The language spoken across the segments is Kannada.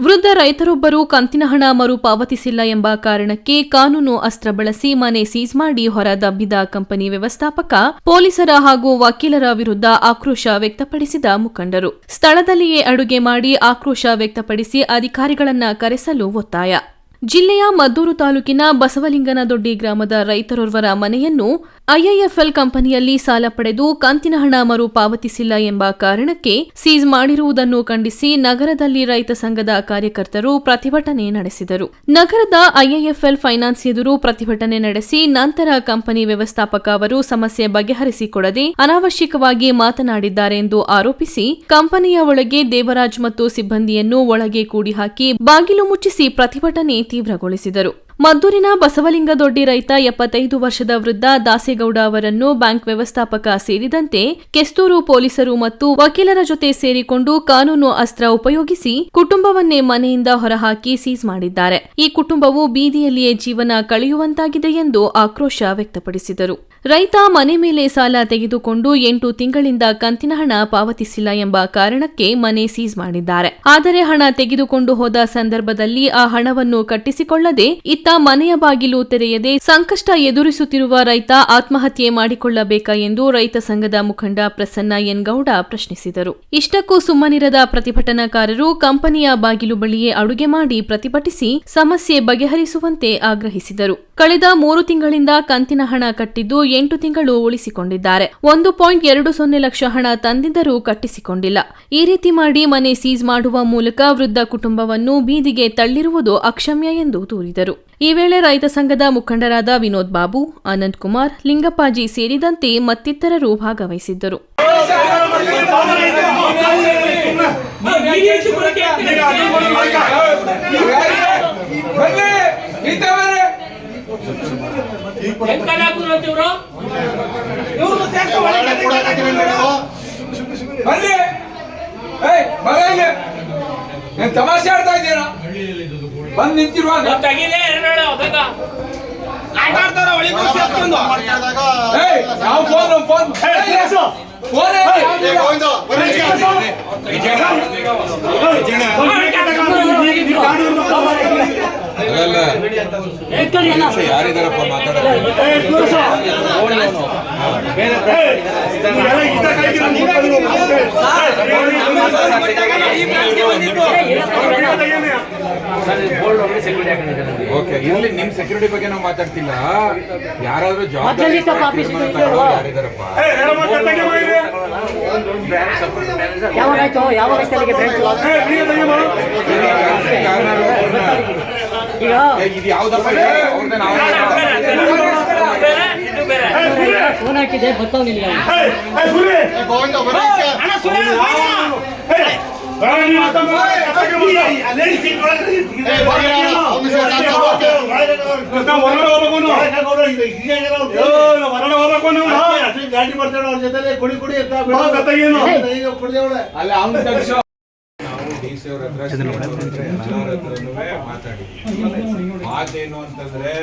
ವೃದ್ಧ ರೈತರೊಬ್ಬರು ಕಂತಿನ ಹಣ ಮರುಪಾವತಿಸಿಲ್ಲ ಎಂಬ ಕಾರಣಕ್ಕೆ ಕಾನೂನು ಅಸ್ತ್ರ ಬಳಸಿ ಮನೆ ಸೀಸ್ ಮಾಡಿ ಹೊರ ದಬ್ಬಿದ ಕಂಪನಿ ವ್ಯವಸ್ಥಾಪಕ, ಪೊಲೀಸರ ಹಾಗೂ ವಕೀಲರ ವಿರುದ್ಧ ಆಕ್ರೋಶ ವ್ಯಕ್ತಪಡಿಸಿದ ಮುಖಂಡರು. ಸ್ಥಳದಲ್ಲಿಯೇ ಅಡುಗೆ ಮಾಡಿ ಆಕ್ರೋಶ ವ್ಯಕ್ತಪಡಿಸಿ ಅಧಿಕಾರಿಗಳನ್ನ ಕರೆಸಲು ಒತ್ತಾಯ. ಜಿಲ್ಲೆಯ ಮದ್ದೂರು ತಾಲೂಕಿನ ಬಸವಲಿಂಗನದೊಡ್ಡಿ ಗ್ರಾಮದ ರೈತರೊರ್ವರ ಮನೆಯನ್ನು ಐಐಎಫ್ಎಲ್ ಕಂಪನಿಯಲ್ಲಿ ಸಾಲ ಪಡೆದು ಕಂತಿನ ಹಣ ಮರುಪಾವತಿಸಿಲ್ಲ ಎಂಬ ಕಾರಣಕ್ಕೆ ಸೀಸ್ ಮಾಡಿರುವುದನ್ನು ಖಂಡಿಸಿ ನಗರದಲ್ಲಿ ರೈತ ಸಂಘದ ಕಾರ್ಯಕರ್ತರು ಪ್ರತಿಭಟನೆ ನಡೆಸಿದರು. ನಗರದ ಐಐಎಫ್ಎಲ್ ಫೈನಾನ್ಸ್ ಎದುರು ಪ್ರತಿಭಟನೆ ನಡೆಸಿ ನಂತರ ಕಂಪನಿ ವ್ಯವಸ್ಥಾಪಕ ಅವರು ಸಮಸ್ಯೆ ಬಗೆಹರಿಸಿಕೊಡದೆ ಅನಾವಶ್ಯಕವಾಗಿ ಮಾತನಾಡಿದ್ದಾರೆ ಎಂದು ಆರೋಪಿಸಿ ಕಂಪನಿಯ ಒಳಗೆ ದೇವರಾಜ್ ಮತ್ತು ಸಿಬ್ಬಂದಿಯನ್ನು ಒಳಗೆ ಕೂಡಿ ಹಾಕಿ ಬಾಗಿಲು ಮುಚ್ಚಿಸಿ ಪ್ರತಿಭಟನೆ ತೀವ್ರಗೊಳಿಸಿದರು. ಮದ್ದೂರಿನ ಬಸವಲಿಂಗದೊಡ್ಡಿ ರೈತ ಎಪ್ಪತ್ತೈದು ವರ್ಷದ ವೃದ್ಧ ದಾಸೇಗೌಡ ಅವರನ್ನು ಬ್ಯಾಂಕ್ ವ್ಯವಸ್ಥಾಪಕ ಸೇರಿದಂತೆ ಕೆಸ್ತೂರು ಪೊಲೀಸರು ಮತ್ತು ವಕೀಲರ ಜೊತೆ ಸೇರಿಕೊಂಡು ಕಾನೂನು ಅಸ್ತ್ರ ಉಪಯೋಗಿಸಿ ಕುಟುಂಬವನ್ನೇ ಮನೆಯಿಂದ ಹೊರಹಾಕಿ ಸೀಸ್ ಮಾಡಿದ್ದಾರೆ. ಈ ಕುಟುಂಬವು ಬೀದಿಯಲ್ಲಿಯೇ ಜೀವನ ಕಳೆಯುವಂತಾಗಿದೆ ಎಂದು ಆಕ್ರೋಶ ವ್ಯಕ್ತಪಡಿಸಿದರು. ರೈತ ಮನೆ ಮೇಲೆ ಸಾಲ ತೆಗೆದುಕೊಂಡು ಎಂಟು ತಿಂಗಳಿಂದ ಕಂತಿನ ಹಣ ಪಾವತಿಸಿಲ್ಲ ಎಂಬ ಕಾರಣಕ್ಕೆ ಮನೆ ಸೀಸ್ ಮಾಡಿದ್ದಾರೆ. ಆದರೆ ಹಣ ತೆಗೆದುಕೊಂಡು ಹೋದ ಸಂದರ್ಭದಲ್ಲಿ ಆ ಹಣವನ್ನು ಕಟ್ಟಿಸಿಕೊಳ್ಳದೆ ಇತ್ತ ಮನೆಯ ಬಾಗಿಲು ತೆರೆಯದೆ ಸಂಕಷ್ಟ ಎದುರಿಸುತ್ತಿರುವ ರೈತ ಆತ್ಮಹತ್ಯೆ ಮಾಡಿಕೊಳ್ಳಬೇಕಾ ಎಂದು ರೈತ ಸಂಘದ ಮುಖಂಡ ಪ್ರಸನ್ನ ಎನ್ ಗೌಡ ಪ್ರಶ್ನಿಸಿದರು. ಇಷ್ಟಕ್ಕೂ ಸುಮ್ಮನಿರದ ಪ್ರತಿಭಟನಾಕಾರರು ಕಂಪನಿಯ ಬಾಗಿಲು ಬಳಿಯೇ ಅಡುಗೆ ಮಾಡಿ ಪ್ರತಿಭಟಿಸಿ ಸಮಸ್ಯೆ ಬಗೆಹರಿಸುವಂತೆ ಆಗ್ರಹಿಸಿದರು. ಕಳೆದ ಮೂರು ತಿಂಗಳಿಂದ ಕಂತಿನ ಹಣ ಕಟ್ಟಿದ್ದು ಎಂಟು ತಿಂಗಳು ಉಳಿಸಿಕೊಂಡಿದ್ದಾರೆ. ಒಂದು ಪಾಯಿಂಟ್ ಎರಡು ಸೊನ್ನೆ ಲಕ್ಷ ಹಣ ತಂದಿದ್ದರೂ ಕಟ್ಟಿಸಿಕೊಂಡಿಲ್ಲ. ಈ ರೀತಿ ಮಾಡಿ ಮನೆ ಸೀಸ್ ಮಾಡುವ ಮೂಲಕ ವೃದ್ಧ ಕುಟುಂಬವನ್ನು ಬೀದಿಗೆ ತಳ್ಳಿರುವುದು ಅಕ್ಷಮ್ಯ ಎಂದು ದೂರಿದರು. ಈ ವೇಳೆ ರೈತ ಸಂಘದ ಮುಖಂಡರಾದ ವಿನೋದ್ ಬಾಬು ಆನಂದ್ ಕುಮಾರ್ ಲಿಂಗಪ್ಪಾಜಿ ಸೇರಿದಂತೆ ಮತ್ತಿತರರು ಭಾಗವಹಿಸಿದ್ದರು. ತಮಾಷೆ ಆಡ್ತಾ ಇದ್ದೀರಾ? ಬಂದ್ ನಿಂತಿರುವಾಗ ಏಯ್ ನಾವು ಯಾವ ಫೋನ್ ಫೋನ್ ಯಾರಿದಾರಪ್ಪ ಓಕೆ ಇಲ್ಲಿ ನಿಮ್ ಸೆಕ್ಯೂರಿಟಿ ಬಗ್ಗೆ ನಾವು ಮಾತಾಡ್ತಿಲ್ಲ ಯಾರಾದ್ರೂ ಜಾಬ್ ಯಾರಿದಾರಪ್ಪ ಯಾವಾಗಾಯ್ತು ಯಾವಾಗ ಅಲ್ಲಿಗೆ ಈಗ? ಇದು ಯಾವ್ದಪ್ಪ? ಅವ್ರನ್ನ ನಾವು ಫೋನ್ ಹಾಕಿದೆ ಜೊತೆ ಕುಡಿ ಕುಡಿ ಅಂತ ಅಲ್ಲ ಅವ್ನ ತಗ್ಸು ನಾವು ಡಿ ಸಿ ಅವ್ರ ಹತ್ರ ಸಿ ಎಂ ಅವ್ರ ಹತ್ರ ಎಲ್ಲರ ಹತ್ರನೂ ಮಾತಾಡಿದ್ವಿ ಮಾತೇನು ಅಂತಂದ್ರೆ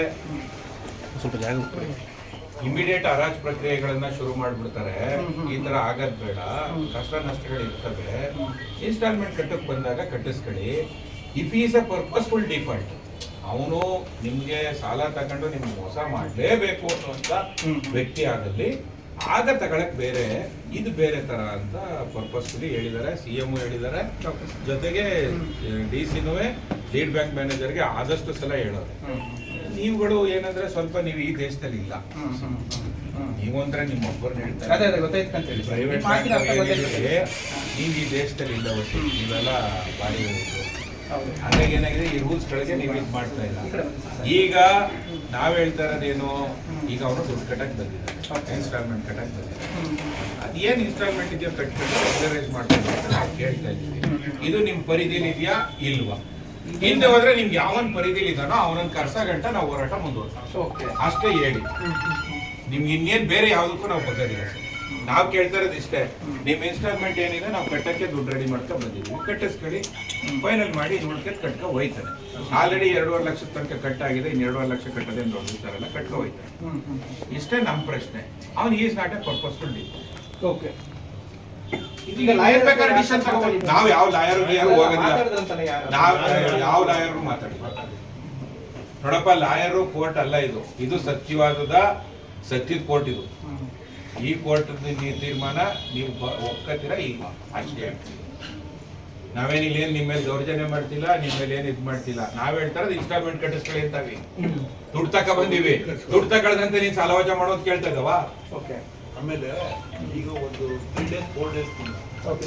ಇಮಿಡಿಯೇಟ್ ಹರಾಜ್ ಪ್ರಕ್ರಿಯೆಗಳನ್ನ ಶುರು ಮಾಡ್ಬಿಡ್ತಾರೆ. ಈ ತರ ಆಗದ್ ಬೇಡ. ಕಷ್ಟ ನಷ್ಟಗಳು ಇರ್ತವೆ. ಇನ್ಸ್ಟಾಲ್ಮೆಂಟ್ ಕಟ್ಟಕ್ ಬಂದಾಗ ಕಟ್ಟಿಸ್ಕೊಳ್ಳಿ. If is a purposeful default ಅವನು ನಿಮ್ಗೆ ಸಾಲ ತಗೊಂಡು ನಿಮ್ಗೆ ಮೋಸ ಮಾಡಲೇಬೇಕು ಅನ್ನುವಂತ ವ್ಯಕ್ತಿ ಆಗಲಿ ಆಗ ತಗೊಳಕ್ ಬೇರೆ ಇದು ಬೇರೆ ತರ ಅಂತ ಪರ್ಪಸ್ಫುಲಿ ಹೇಳಿದ್ದಾರೆ ಸಿ ಎಂ ಹೇಳಿದ್ದಾರೆ. ಜೊತೆಗೆ ಡಿ ಸಿನೂ ಲೀಡ್ ಬ್ಯಾಂಕ್ ಮ್ಯಾನೇಜರ್ಗೆ ಆದಷ್ಟು ಸಲ ಹೇಳೋರು ನೀವುಗಳು ಏನಂದ್ರೆ ಸ್ವಲ್ಪ ನೀವು ಈ ದೇಶದಲ್ಲಿ ಇಲ್ಲ. ನೀವು ಅಂದ್ರೆ ನಿಮ್ಮ ಒಬ್ಬರು ಹೇಳ್ತಾರೆ. ಅದೇ ಗೊತ್ತಾಯ್ತು. ಅಂತ ಹೇಳಿ ಪ್ರೈವೇಟ್ ನೀವು ಈ ದೇಶದಲ್ಲಿ ಇಲ್ಲ ಒಟ್ಟು ನೀವೆಲ್ಲ ಬಾರಿ. ಹಾಗಾಗಿ ಏನಾಗಿದೆ ಈ ರೂಲ್ಸ್ ಗಳಿಗೆ ನೀವು ಇದು ಮಾಡ್ತಾ ಇಲ್ಲ. ಈಗ ನಾವ್ ಹೇಳ್ತಾ ಇರೋದೇನು ಈಗ ಅವರು ದುಡ್ಡು ಕಟ್ಟಕ್ ಬಂದಿದ್ದಾರೆ. ಇನ್ಸ್ಟಾಲ್ಮೆಂಟ್ ಕಟ್ಟಕ್ ಬಂದಿದ್ದಾರೆ. ಅದೇನು ಇನ್ಸ್ಟಾಲ್ಮೆಂಟ್ ಇದೆಯಾ ಕಟ್ಕೊಂಡು ಮಾಡ್ತಾ ಕೇಳ್ತಾ ಇದ್ದೀವಿ ಇದು ನಿಮ್ಮ ಪರಿಧಿಲಿ ಇದೆಯಾ ಇಲ್ವಾ? ಹಿಂದೆ ಹೋದ್ರೆ ನಿಮ್ಗೆ ಯಾವನ್ ಪರಿಧಿಲಿ ಇದಾನೋ ಅವನನ್ನ ಕರ್ಸ ಗಂಟ ನಾವು ಹೋರಾಟ ಮುಂದುವರ್ಸ ಓಕೆ ಅಷ್ಟೇ ಹೇಳಿ. ನಿಮ್ಗೆ ಇನ್ನೇನ್ ಬೇರೆ ಯಾವ್ದಕ್ಕೂ ನಾವು ಬಗ್ಗದಿಲ್ಲ ಸರ್. ನಾವು ಕೇಳ್ತಾ ಇರೋದು ಇಷ್ಟೇ. ನಿಮ್ ಇನ್ಸ್ಟಾಲ್ಮೆಂಟ್ ಏನಿದೆ ನಾವು ಕಟ್ಟಕ್ಕೆ ದುಡ್ಡು ರೆಡಿ ಮಾಡ್ಕೊಂಡ್ ಬಂದಿದ್ವಿ ಕಟ್ಟಿಸ್ಕೊಳ್ಳಿ. ಫೈನಲ್ ಮಾಡಿ ನೋಡ್ಕೊಂಡು ಕಟ್ಕ ಹೋಯ್ತಾರೆ ಆಲ್ರೆಡಿ ಎರಡೂವರೆ ಲಕ್ಷದ ತನಕ ಕಟ್ಟಾಗಿದೆ. ಇನ್ನು ಎರಡೂವರೆ ಲಕ್ಷ ಕಟ್ಟದೆ ಅಂತ ಹೊರಡಿಸ್ತಾರಲ್ಲ ಕಟ್ಕೊ ಹೋಯ್ತಾರೆ. ಇಷ್ಟೇ ನಮ್ಮ ಪ್ರಶ್ನೆ. ಅವ್ನು ಈಸ್ ನಾಟ್ ಎ ಪರ್ಪಸ್ಫುಲ್ ಡಿ ಓಕೆ ಈಗ ಲಾಯರ್ ಬೇಕಾದ್ರೆ ಡಿಸಿಷನ್ ತಗೋಬೋದು ನಾವು ಯಾವ ಲಾಯರ್ ಯಾರು ಹೋಗೋದಿಲ್ಲ. ನಾವು ಯಾವ ಲಾಯರ್ ಮಾತಾಡಿ. ನೋಡಪ್ಪ ಲಾಯರು ಕೋರ್ಟ್ ಅಲ್ಲ ಇದು. ಇದು ಸತ್ಯವಾದದ ಸತ್ಯದ ಕೋರ್ಟ್ ಇದು. ಈ ಕೋರ್ಟ್ ತೀರ್ಮಾನ ನೀವು ಒಪ್ಕೋತೀರಾ ಇಲ್ಲ? ಅಷ್ಟೇ ನಾವೇನಿಲ್ಲ ಏನ್ ನಿಮ್ಮ ಮೇಲೆ ದೌರ್ಜನ್ಯ ಮಾಡ್ತಿಲ್ಲ ನಿಮ್ಮ ಮೇಲೆ ಏನ್ ಇದ್ ಮಾಡ್ತಿಲ್ಲ. ನಾವ್ ಹೇಳ್ತಾರ ಇನ್ಸ್ಟಾಲ್ಮೆಂಟ್ ಕಟ್ಟಿಸ್ಕೊಳ್ಳಿ ಅಂತಾವಿ. ದುಡ್ಡು ತಕ ಬಂದಿವಿ. ದುಡ್ಡು ತಗೊಳ್ದಂತೆ ನೀನ್ ವಜಾ ಮಾಡೋದು ಕೇಳ್ತಾ ಇದ್ದಾವ? ಆಮೇಲೆ ಈಗ ಒಂದು ತ್ರೀ ಡೇಸ್ ಫೋರ್ ಡೇಸ್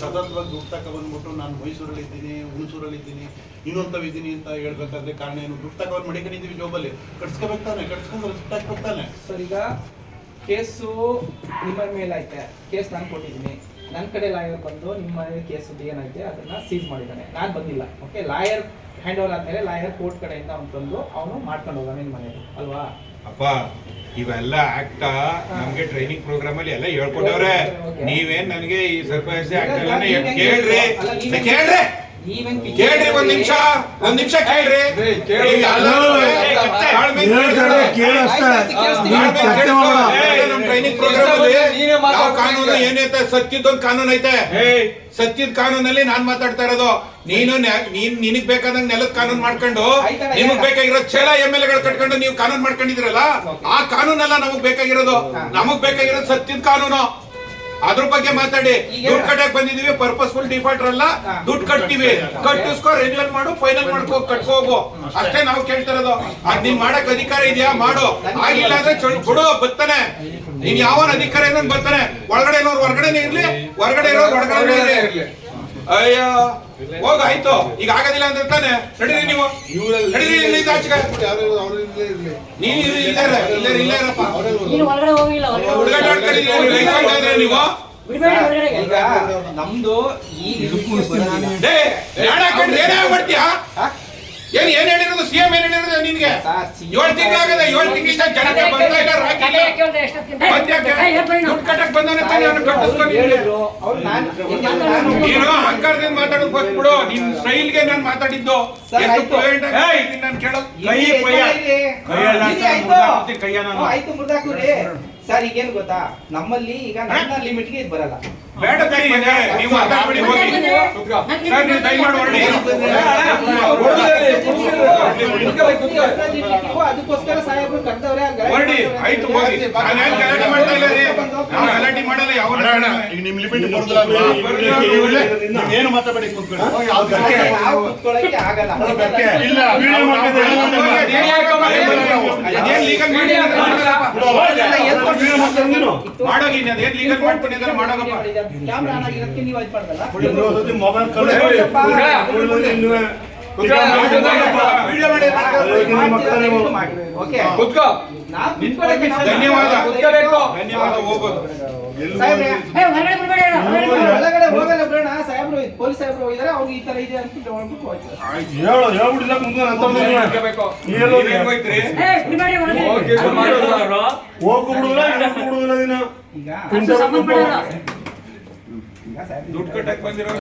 ಸತತವಾಗಿ ದುಡ್ಡು ತಕ ಬಂದ್ಬಿಟ್ಟು ನಾನು ಮೈಸೂರಲ್ಲಿ ಇದ್ದೀನಿ ಹುಣಸೂರಲ್ಲಿ ಇದ್ದೀನಿ ಇನ್ನೊಂದು ಇದ್ದೀನಿ ಅಂತ ಹೇಳ್ಬೇಕಾದ್ರೆ ಕಾರಣ ಏನು? ದುಡ್ಡು ತಗೊಂಡು ಮಡಿಕೊಂಡಿದ್ದೀವಿ ಜಾಬಲ್ಲಿ ಕಟ್ಸ್ಕೋಬೇಕು ತಾನೆ ಕಟ್ಸ್ಕೊಂಡ್ರೆ ದುಡ್ಡು ಹಾಕ್ಬೇಕು ತಾನೆ. ಸರ್ ಈಗ ಕೇಸು ನಿಮ್ಮ ಮೇಲೆ ಐತೆ ಕೇಸ್ ನಾನು ಕೊಟ್ಟಿದ್ದೀನಿ. ನನ್ನ ಕಡೆ ಲಾಯರ್ ಬಂದು ನಿಮ್ಮ ಮನೇಲಿ ಕೇಸ್ ಏನೈತೆ ಅದನ್ನ ಸೀಸ್ ಮಾಡಿದ್ದಾನೆ. ನಾನು ಬಂದಿಲ್ಲ ಓಕೆ ಲಾಯರ್ ಹ್ಯಾಂಡ್ ಓವರ್ ಆದ್ಮೇಲೆ ಲಾಯರ್ ಕೋರ್ಟ್ ಕಡೆಯಿಂದ ಅವ್ನು ತಂದು ಅವನು ಮಾಡ್ಕೊಂಡು ಹೋಗೋಣ ನಿಮ್ಮ ಮನೆಯಲ್ಲಿ ಅಲ್ವಾ? ಅಪ್ಪ ಇವೆಲ್ಲ ಆಕ್ಟ ನಮ್ಗೆ ಟ್ರೈನಿಂಗ್ ಪ್ರೋಗ್ರಾಮ್ ಅಲ್ಲಿ ಎಲ್ಲ ಹೇಳ್ಕೊಟ್ಟವ್ರೆ. ನೀವೇನ್ ನನಗೆ ಈ ಸರ್ಪ್ರೈಸ್ ಆಗ್ತಿಲ್ಲ ಕೇಳ್ರಿ? ಕೇಳ್ರಿ? ಕೇಳ್ರಿ ಒಂದ್ ನಿಮಿಷ ಒಂದ್ ನಿಮಿಷ ಕೇಳ್ರಿ. ಕೇಳಿ. ಕೇಳು. ಟ್ರೈನಿಂಗ್ ಪ್ರೋಗ್ರಾಮ್ ಅಲ್ಲಿ ಯಾವ ಕಾನೂನು ಏನೈತೆ ಸತ್ಯದೊಂದು ಕಾನೂನು ಐತೆ. ಸತ್ಯದ ಕಾನೂನಲ್ಲಿ ನಾನ್ ಮಾತಾಡ್ತಾ ಇರೋದು. ನೀನು ನೀನ್ ನಿನಗ್ ಬೇಕಾದಂಗ್ ನೆಲದ ಕಾನೂನು ಮಾಡ್ಕೊಂಡು ನಿಮಗ್ ಬೇಕಾಗಿರೋ ಚೇಲ ಎಂ ಎಲ್ ಎಗಳು ಕಟ್ಕೊಂಡು ನೀವು ಕಾನೂನು ಮಾಡ್ಕೊಂಡಿದಿರಲ್ಲ ಆ ಕಾನೂನಲ್ಲ ನಮಗ್ ಬೇಕಾಗಿರೋದು. ನಮಗ್ ಬೇಕಾಗಿರೋದು ಸತ್ಯದ ಕಾನೂನು. ಅದ್ರ ಬಗ್ಗೆ ಮಾತಾಡಿ. ದುಡ್ಡು ಕಟ್ಟಕ್ ಬಂದಿದೀವಿ ಪರ್ಪಸ್ಫುಲ್ ಡಿಫಾಲ್ಟರ್ ಅಲ್ಲ. ದುಡ್ಡು ಕಟ್ತೀವಿ. ಕಟ್ಟಿಸ್ಕೊ ರಿನ್ಯೂವಲ್ ಮಾಡು ಫೈನಲ್ ಮಾಡ್ಕೋ ಕಟ್ಕೋಗು ಅಷ್ಟೇ. ನಾವು ಕೇಳ್ತಿರೋದು. ಅದ್ ನೀನ್ ಮಾಡಕ್ ಅಧಿಕಾರ ಇದೆಯಾ? ಮಾಡು. ಆಗಿಲ್ಲ ಅಂದ್ರೆ ಕೊಡು ಬತ್ತಾನೆ ನೀನ್ ಯಾವ ಅಧಿಕಾರ ಏನೋ ಬರ್ತಾನೆ. ಒಳಗಡೆ ಇರೋರು ಹೊರಗಡೆನೆ ಇರ್ಲಿ ಹೊರಗಡೆ ಇರೋರು ಹೊರಗಡೆ ಇರ್ಲಿ. ಅಯ್ಯೋ. ಹೋಗ ಆಯ್ತು. ಈಗ ಆಗೋದಿಲ್ಲ ಅಂತ ತಾನೆ? ನಡೀರಿ ನೀವು. ನಡೀರಿ ಇಲ್ಲಿ ಆಚೆಗೆ. ನೀನು ಇಲ್ಲಿ ಇಲ್ಲೇ ಇಲ್ಲೇ ಇಲ್ಲೇ ಇರಪ್ಪ. ನೀನು ಹೊರಗಡೆ ಹೋಗಿಲ್ಲ. ಹುಡುಗಾಟ ಆಡ್ಕೊಂಡಿದ್ದೀರಿ ನೀವು. ಈಗ ನಮ್ದು ಈ ಏನೇ ಮಾಡ್ತೀಯಾ? ಏನ್ ಏನ್ ಹೇಳಿರೋದು? ಸಿಎಂ ಏನ್ ಹೇಳಿರೋದು ನಿನ್ಗೆ? ಏಳು ತಿಂಗಳಾಗದ ಏಳು ತಿಂಗಳಿಂದ ಜನತೆ ಬರ್ತಾ ಇಲ್ಲ ತಾನೇ ಕಟ್ಟಿಸ್ಕೊಂಡು ನಾನು ನೀನು ಅಹಂಕಾರದಿಂದ ಮಾತಾಡೋದು ಫಸ್ಟ್ ಬಿಡು. ನಿನ್ ಸ್ಟೈಲ್ಗೆ ನಾನು ಮಾತಾಡಿದ್ದು. ಎಷ್ಟು ಆಯ್ತು. fluent ಆಗಿ ಏಯ್! ಮಾತಾಡಿದ್ದೀನಿ ನಾನು ಕೇಳೋದು? ಕೈ ಪಯ್ಯ. ಕೈಯೆಲ್ಲ ಮುರ್ದಾಕ್ಬಿಡ್ತಿ, ಕೈಯ ನಾನು. ಆಯ್ತು ಮುರ್ದಾಕುರಿ ಸರ್ ಈಗೇನು ಗೊತ್ತಾ? ನಮ್ಮಲ್ಲಿ ಈಗ ನನ್ನ ಲಿಮಿಟ್ಗೆ ಇದು ಬರಲ್ಲ. ಬೇಡ. ನೀವು ಮಾತಾಡ್ಬಿಡಿ ಹೋಗಿ. ಸರ್ ನೀವು ದಯಮಾಡಿ ಹೊರಡಿ. ಅದಕ್ಕೋಸ್ಕರ ಸಾಹೇಬ್ರು ಹೊರಡಿ ಆಯ್ತು ಹೋಗಿ ನಾನು ಗಲಾಟೆ ಮಾಡ್ತಾ ಇಲ್ಲ ರೀ ನಾವು ಗಲಾಟೆ ಮಾಡಲ್ಲ ಯಾವ ಈಗ ನಿಮ್ ಲಿಮಿಟ್ ಏನು ಮಾತಾಡಬೇಡಿ ಕೂತ್ಕೊಳ್ಳಿ ಆಗಲ್ಲ ಇಲ್ಲ ವಿಡಿಯೋ ಮಾಡ್ತಿದ್ದೆ ಅದೇನ್ ಲೀಗಲ್ ಮಾಡಿ ಮಾಡೋಗಿ ಅದೇನ್ ಲೀಗಲ್ ಮಾಡ್ಕೊಂಡಿದ್ದಾರೆ ಮಾಡೋಗಪ್ಪ ಕ್ಯಾಮ್ರಾ ಆನ್ ಆಗಿರೋದಕ್ಕೆ ನೀವು ಇದು ಮಾಡ್ದಲ್ಲ ಮೊಬೈಲ್ ಓಕೆ. ನಾವು ನಾವು- ಧನ್ಯವಾದ ಕುತ್ಕೋಬೇಕು. ಧನ್ಯವಾದ ಹೋಗೋದು ಸಾಹೇಬ್ರೆ, ಏ, ಹೊರಗಡೆ ಬಿಡ್ಬೇಡಿ ಹೇಳು, ಹೊರಗಡೆ ಬಿಡ್ಬೇಡಿ. ಒಳಗಡೆ ಹೋಗಲ್ಲ ಬಿಡೋಣ ಸಾಹೇಬ್ರು ಪೊಲೀಸ್ ಸಾಹೇಬ್ರು ಹೋಗಿದಾರೆ ಅವ್ರಿಗೆ ಈ ತರ ಇದೆ ಅಂತ ಹೋಯ್ತು ಹೇಳು ಹೇಳ್ಬಿಡಿಲ್ಲ ಕುತ್ಕೊಂಡು ಕುತ್ಕೋಬೇಕು. ನೀವೇನ್ ಹೋಯ್ತ್ರಿ ಏಯ್, ಬಿಡ್ಬೇಡಿ ಹೊರಗಡೆ. ಹೋಗಿ ಇದು ಮಾಡೋದು ಅವ್ರು. ಹೋಗು ಬಿಡುದಿಲ್ಲ ಇನ್ನೊಂದು ನೀನು ಈಗ ಸಂಬಂಧ. ಈಗ ಸಾಹೇಬ್ರು ದುಡ್ಡು ಕಟ್ಟಕ್ ಬಂದಿರೋ